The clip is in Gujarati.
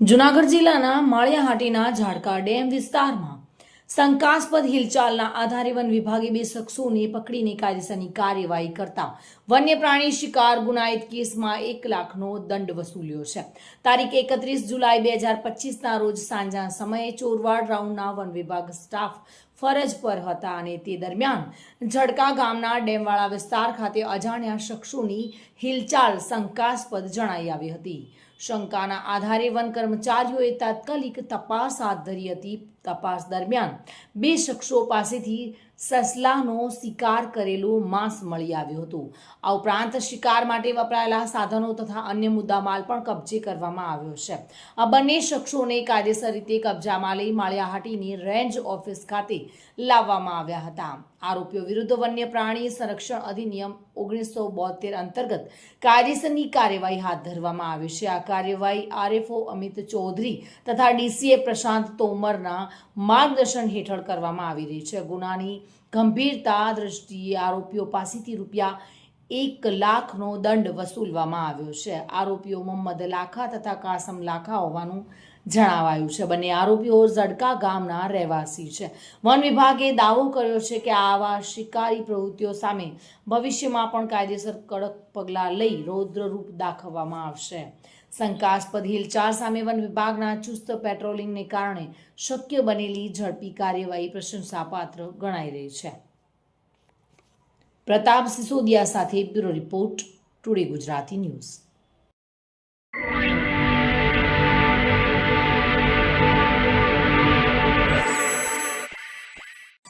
જુનાગઢ જિલ્લાના માળિયાહાટીના ઝાડકા ડેમ વિસ્તારમાં શંકાસ્પદ હિલચાલના આધારે વન વિભાગે બે શખ્સોને પકડીને કાયદેસરની કાર્યવાહી કરતા વન્ય પ્રાણી શિકાર ગુનાહિત કેસમાં એક લાખનો દંડ વસૂલ્યો છે. તારીખ એકત્રીસ જુલાઈ બે હજાર પચીસના રોજ સાંજના સમયે ચોરવાડ રાઉન્ડના વન વિભાગ સ્ટાફ ફરજ પર હતા અને તે દરમિયાન ઝડકા ગામના ડેમવાળા વિસ્તાર ખાતે અજાણ્યા શખ્સોની હિલચાલ શંકાસ્પદ જણાઈ આવી હતી. શંકાના આધારે વન કર્મચારીઓએ તાત્કાલિક તપાસ હાથ ધરી હતી. તપાસ દરમિયાન બે શખ્સો પાસેથી સસલાનો શિકાર કરેલું માંસ મળી આવ્યું હતું. આ ઉપરાંત શિકાર માટે વપરાયેલા સાધનો તથા અન્ય મુદ્દામાલ પણ કબજે કરવામાં આવ્યો છે. આ બંને શખ્સોને કાયદેસર રીતે કબજામાં લઈ માળિયાહાટીની રેન્જ ઓફિસ ખાતે લાવવામાં આવ્યા હતા. આરોપીઓ વિરુદ્ધ વન્ય પ્રાણી સંરક્ષણ અધિનિયમ ઓગણીસો બોતેર અંતર્ગત કાયદેસરની કાર્યવાહી હાથ ધરવામાં આવી છે. આ કાર્યવાહી આરએફઓ અમિત ચૌધરી તથા ડીસીએ પ્રશાંત તોમરના માર્ગદર્શન હેઠળ કરવામાં આવી રહી છે. ગુનાની ગંભીરતા દ્રષ્ટિએ આરોપીઓ પાસેથી રૂપિયા એક લાખનો દંડ વસૂલવામાં આવ્યો છે. આરોપીઓ મોહમ્મદ લાખા તથા કાસમ લાખા હોવાનું જણાવાયું છે. બંને આરોપીઓ ઝડકા ગામના રહેવાસી છે. વન વિભાગે દાવો કર્યો છે કે આવા શિકારી પ્રવૃત્તિઓ સામે ભવિષ્યમાં પણ કાયદેસર કડક પગલાં લઈ રૌદ્રરૂપ દાખવવામાં આવશે. શંકાસ્પદ હિલચાલ સામે વન વિભાગના ચુસ્ત પેટ્રોલિંગને કારણે શક્ય બનેલી ઝડપી કાર્યવાહી પ્રશંસાપાત્ર ગણાઈ રહી છે. પ્રતાપ સિસોદિયા સાથે bureau report today Gujarati news.